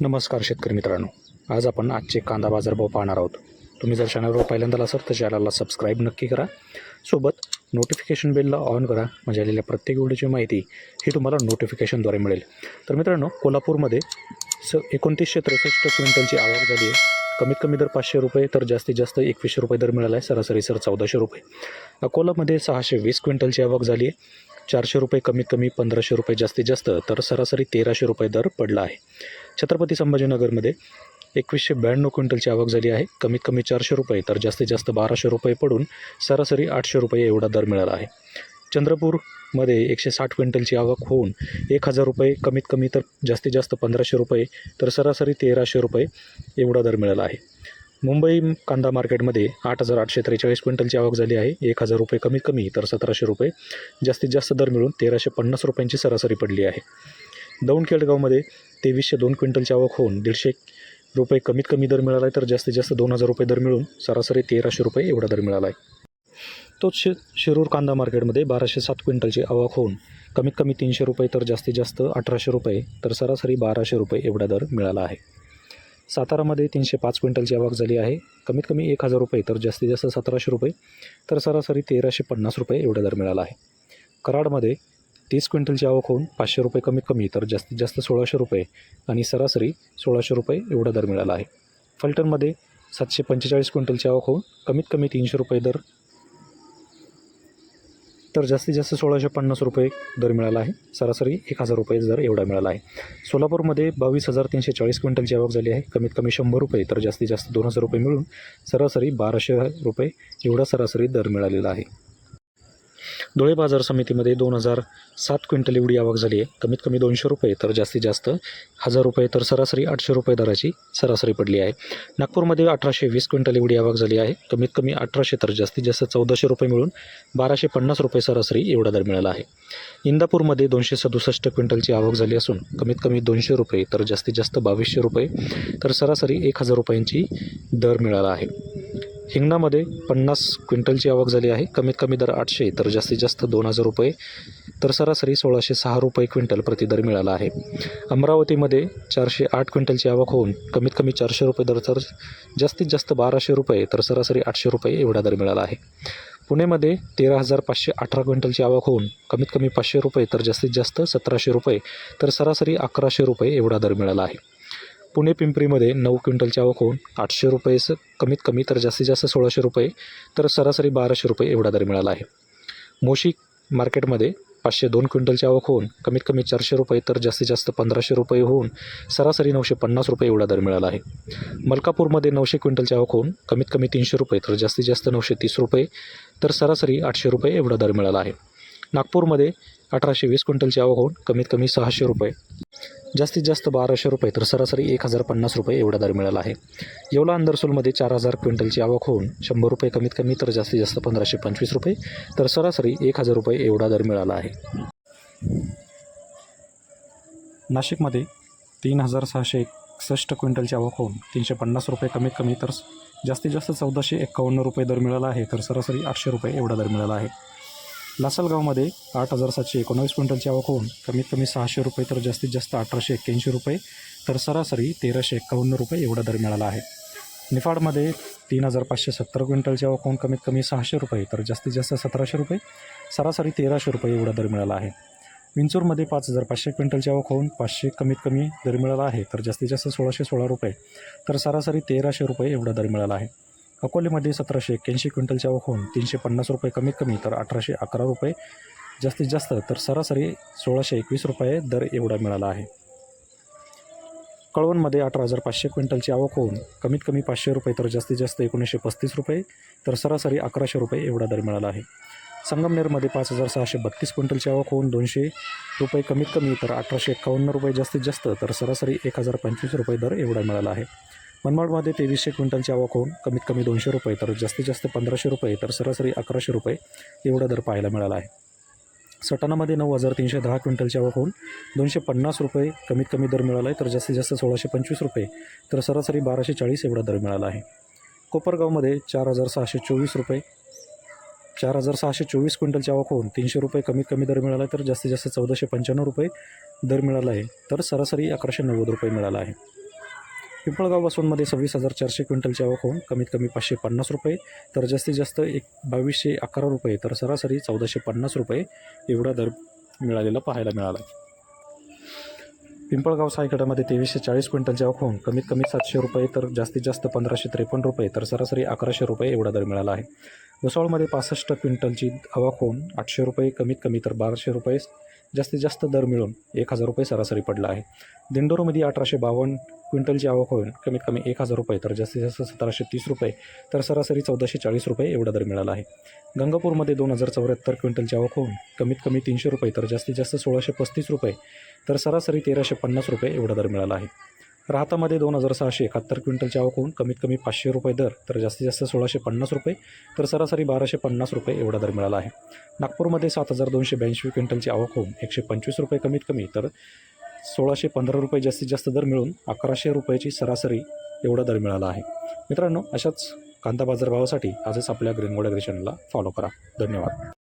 नमस्कार शेतकरी मित्रांनो. आज आपण आजचे कांदा बाजारभाव पाहणार आहोत. तुम्ही जर चॅनलवर पहिल्यांदा असाल तर चॅनलला सबस्क्राईब नक्की करा. सोबत नोटिफिकेशन बेलला ऑन करा. म्हणजे आलेल्या प्रत्येक व्हिडिओची माहिती ही तुम्हाला नोटिफिकेशनद्वारे मिळेल. तर मित्रांनो कोल्हापूरमध्ये स एकोणतीसशे त्रेसष्ट क्विंटलची आवक झाली आहे. कमीत कमी दर पाचशे रुपये तर जास्तीत जास्त एकवीसशे रुपये दर मिळाला आहे. सरासरी सर चौदाशे रुपये. अकोलामध्ये सहाशे वीस क्विंटलची आवक झाली आहे. चारशे रुपये कमीत कमी पंधराशे रुपये जास्तीत जास्त तर सरासरी तेराशे रुपये दर पडला आहे. छत्रपती संभाजीनगरमध्ये एकवीसशे ब्याण्णव क्विंटलची आवक झाली आहे. कमीत कमी चारशे रुपये तर जास्तीत जास्त बाराशे रुपये पडून सरासरी आठशे रुपये एवढा दर मिळाला आहे. चंद्रपूरमध्ये एकशे साठ क्विंटलची आवक होऊन एक हजार रुपये कमीत कमी तर जास्तीत जास्त पंधराशे रुपये तर सरासरी तेराशे रुपये एवढा दर मिळाला आहे. मुंबई कांदा मार्केटमध्ये आठ हजार आठशे त्रेचाळीस क्विंटलची आवक झाली आहे. एक हजार रुपये कमीत कमी तर सतराशे रुपये. जास्तीत जास्त दर मिळून तेराशे पन्नास रुपयांची सरासरी पडली आहे. दौंड केळगावमध्ये तेवीसशे दोन क्विंटलची आवक होऊन दीडशे रुपये कमीत कमी दर मिळाला आहे तर जास्तीत जास्त दोन हजार रुपये दर मिळून सरासरी तेराशे रुपये एवढा दर मिळाला आहे. तोच शि शिरूर कांदा मार्केटमध्ये बाराशे सात क्विंटलची आवक होऊन कमीत कमी तीनशे रुपये तर जास्तीत जास्त अठराशे रुपये तर सरासरी बाराशे रुपये एवढा दर मिळाला आहे. सातारामध्ये तीनशे पाच क्विंटलची आवक झाली आहे. कमीत कमी एक हजार रुपये तर जास्तीत जास्त सतराशे रुपये तर सरासरी तेराशे पन्नास रुपये एवढा दर मिळाला आहे. कराडमध्ये तीस क्विंटलची आवक होऊन पाचशे रुपये कमीत कमी तर जास्तीत जास्त सोळाशे रुपये आणि सरासरी सोळाशे रुपये एवढा दर मिळाला आहे. फलटणमध्ये सातशे पंचेचाळीस क्विंटलची आवक होऊन कमीत कमी तीनशे रुपये दर तर जास्तीत जास्त सोळाशे पन्नास रुपये दर मिळाला आहे. सरासरी एक हजार रुपये दर एवढा मिळाला आहे. सोलापूरमध्ये बावीस हजार तीनशे चाळीस क्विंटलची आवक झाली आहे. कमीत कमी शंभर रुपये तर जास्तीत जास्त दोन हजार रुपये मिळून सरासरी बाराशे रुपये एवढा सरासरी दर मिळालेला आहे. धुळे बाजार समितीमध्ये दोन हजार सात क्विंटल एवढी आवक झाली आहे. कमीत कमी दोनशे रुपये तर जास्तीत जास्त हजार रुपये तर सरासरी आठशे रुपये दराची सरासरी पडली आहे. नागपूरमध्ये अठराशे वीस क्विंटल एवढी आवक झाली आहे. कमीत कमी अठराशे तर जास्तीत जास्त चौदाशे रुपये मिळून बाराशे पन्नास रुपये सरासरी एवढा दर मिळाला आहे. इंदापूरमध्ये दोनशे सदुसष्ट क्विंटलची आवक झाली असून कमीत कमी दोनशे रुपये तर जास्तीत जास्त बावीसशे रुपये तर सरासरी एक हजार रुपयांची दर मिळाला आहे. हिंगणामध्ये पन्नास क्विंटलची आवक झाली आहे. कमीत कमी दर आठशे तर जास्तीत जास्त दोन हजार रुपये तर सरासरी सोळाशे सहा रुपये क्विंटल प्रति दर मिळाला आहे. अमरावतीमध्ये चारशे आठ क्विंटलची आवक होऊन कमीत कमी चारशे रुपये दर तर जास्तीत जास्त बाराशे रुपये तर सरासरी आठशे रुपये एवढा दर मिळाला आहे. पुणेमध्ये तेरा हजार पाचशे अठरा क्विंटलची आवक होऊन कमीत कमी पाचशे रुपये तर जास्तीत जास्त सतराशे रुपये तर सरासरी अकराशे रुपये एवढा दर मिळाला आहे. पुणे पिंपरीमध्ये नऊ क्विंटलची आवक होऊन आठशे रुपये कमीत कमी तर जास्तीत जास्त सोळाशे रुपये तर सरासरी बाराशे रुपये एवढा दर मिळाला आहे. मोशी मार्केटमध्ये पाचशे दोन क्विंटलची आवक होऊन कमीत कमी चारशे रुपये तर जास्तीत जास्त पंधराशे रुपये होऊन सरासरी नऊशे पन्नास रुपये एवढा दर मिळाला आहे. मलकापूरमध्ये नऊशे क्विंटलची आवक होऊन कमीत कमी तीनशे रुपये तर जास्तीत जास्त नऊशे तीस रुपये तर सरासरी आठशे रुपये एवढा दर मिळाला आहे. नागपूरमध्ये अठराशे वीस क्विंटलची आवक होऊन कमीत कमी सहाशे रुपये. जास्तीत जास्त बाराशे रुपये तर सरासरी एक हजार पन्नास रुपये एवढा दर मिळाला आहे. येवला अंदरसोलमध्ये चार हजार क्विंटलची आवक होऊन शंभर रुपये कमीत कमी तर जास्तीत जास्त पंधराशे पंचवीस रुपये तर सरासरी एक हजार रुपये एवढा दर मिळाला आहे. नाशिकमध्ये तीन हजार सहाशे एकसष्ट क्विंटलची आवक होऊन तीनशे पन्नास रुपये कमीत कमी तर जास्तीत जास्त चौदाशे एक्कावन्न रुपये दर मिळाला आहे तर सरासरी आठशे रुपये एवढा दर मिळाला आहे. लासलगावमध्ये आठ हजार सातशे एकोणावीस क्विंटलची आवक होऊन कमीत कमी सहाशे रुपये तर जास्तीत जास्त अठराशे एक्क्याऐंशी रुपये तर सरासरी तेराशे एक्कावन्न रुपये एवढा दर मिळाला आहे. निफाडमध्ये तीन हजार पाचशे सत्तर क्विंटलची आवक होऊन कमीत कमी सहाशे रुपये तर जास्तीत जास्त सतराशे रुपये सरासरी तेराशे रुपये एवढा दर मिळाला आहे. विंचूरमध्ये पाच हजार पाचशे क्विंटलची आवक होऊन पाचशे कमीत कमी दर मिळाला आहे तर जास्तीत जास्त सोळाशे सोळा रुपये तर सरासरी तेराशे रुपये एवढा दर मिळाला आहे. अकोलेमध्ये सतराशे एक्क्याऐंशी क्विंटलची आवक होऊन तीनशे पन्नास रुपये कमीत कमी तर अठराशे अकरा रुपये जास्तीत जास्त तर सरासरी सोळाशे एकवीस रुपये दर एवढा मिळाला आहे. कळवणमध्ये अठरा हजार पाचशे क्विंटलची आवक होऊन कमीत कमी पाचशे रुपये तर जास्तीत जास्त एकोणीसशे पस्तीस रुपये तर सरासरी अकराशे रुपये एवढा दर मिळाला आहे. संगमनेरमध्ये पाच हजार सहाशे बत्तीस क्विंटलची आवक होऊन दोनशे रुपये कमीत कमी तर अठराशे एक्कावन्न रुपये जास्तीत जास्त तर सरासरी एक हजार पंचवीस रुपये दर एवढा मिळाला आहे. मनमाडमध्ये तेवीसशे क्विंटलची आवक होऊन कमीत कमी दोनशे रुपये तर जास्तीत जास्त पंधराशे रुपये तर सरासरी अकराशे रुपये एवढा दर पाहायला मिळाला आहे. सटाणामध्ये नऊ हजार तीनशे दहा क्विंटलची आवक होऊन दोनशे पन्नास रुपये कमीत कमी दर मिळाला आहे तर जास्तीत जास्त सोळाशे पंचवीस रुपये तर सरासरी बाराशे चाळीस एवढा दर मिळाला आहे. कोपरगावमध्ये चार हजार सहाशे चोवीस रुपये चार हजार सहाशे चोवीस क्विंटलची आवक होऊन तीनशे रुपये कमीत कमी दर मिळाला आहे तर जास्तीत जास्त चौदाशे पंच्याण्णव रुपये दर मिळाला आहे तर सरासरी अकराशे नव्वद रुपये मिळाला आहे. पिंपळगाव बसवनमध्ये सव्वीस हजार चारशे क्विंटलची आवक होऊन कमीत कमी पाचशे पन्नास रुपये तर जास्तीत जास्त एक बावीसशे अकरा रुपये तर सरासरी चौदाशे पन्नास रुपये एवढा दर मिळालेला पाहायला मिळाला. पिंपळगाव सायकडामध्ये तेवीसशे चाळीस क्विंटलची आवक होऊन कमीत कमी सातशे रुपये तर जास्तीत जास्त पंधराशे त्रेपन्न रुपये तर सरासरी अकराशे रुपये एवढा दर मिळाला आहे. भुसावळमध्ये पासष्ट क्विंटलची आवक होऊन आठशे रुपये कमीत कमी तर बाराशे रुपये जास्तीत जास्त दर मिळून एक हजार रुपये सरासरी पडला आहे. दिंडोरमध्ये अठराशे बावन्न क्विंटलची आवक होऊन कमीत कमी एक हजार रुपये तर जास्तीत जास्त सतराशे तीस रुपये तर सरासरी चौदाशे चाळीस रुपये एवढा दर मिळाला आहे. गंगापूरमध्ये दोन हजार चौऱ्याहत्तर क्विंटलची आवक होऊन कमीत कमी तीनशे रुपये तर जास्तीत जास्त सोळाशे पस्तीस रुपये तर सरासरी तेराशे पन्नास रुपये एवढा दर मिळाला आहे. राहतामध्ये दोन हजार सहाशे एकाहत्तर क्विंटलची आवक होऊन कमीत कमी पाचशे रुपये दर तर जास्तीत जास्त सोळाशे पन्नास रुपये तर सरासरी बाराशे पन्नास रुपये एवढा दर मिळाला आहे. नागपूरमध्ये सात हजार दोनशे ब्याऐंशी क्विंटलची आवक होऊन एकशे पंचवीस रुपये कमीत कमी तर सोळाशे पंधरा रुपये जास्तीत जास्त दर मिळून अकराशे रुपयाची सरासरी एवढा दर मिळाला आहे. मित्रांनो अशाच कांदा बाजारभावासाठी आजच आपल्या ग्रीनगोड ॲग्री फॉलो करा. धन्यवाद.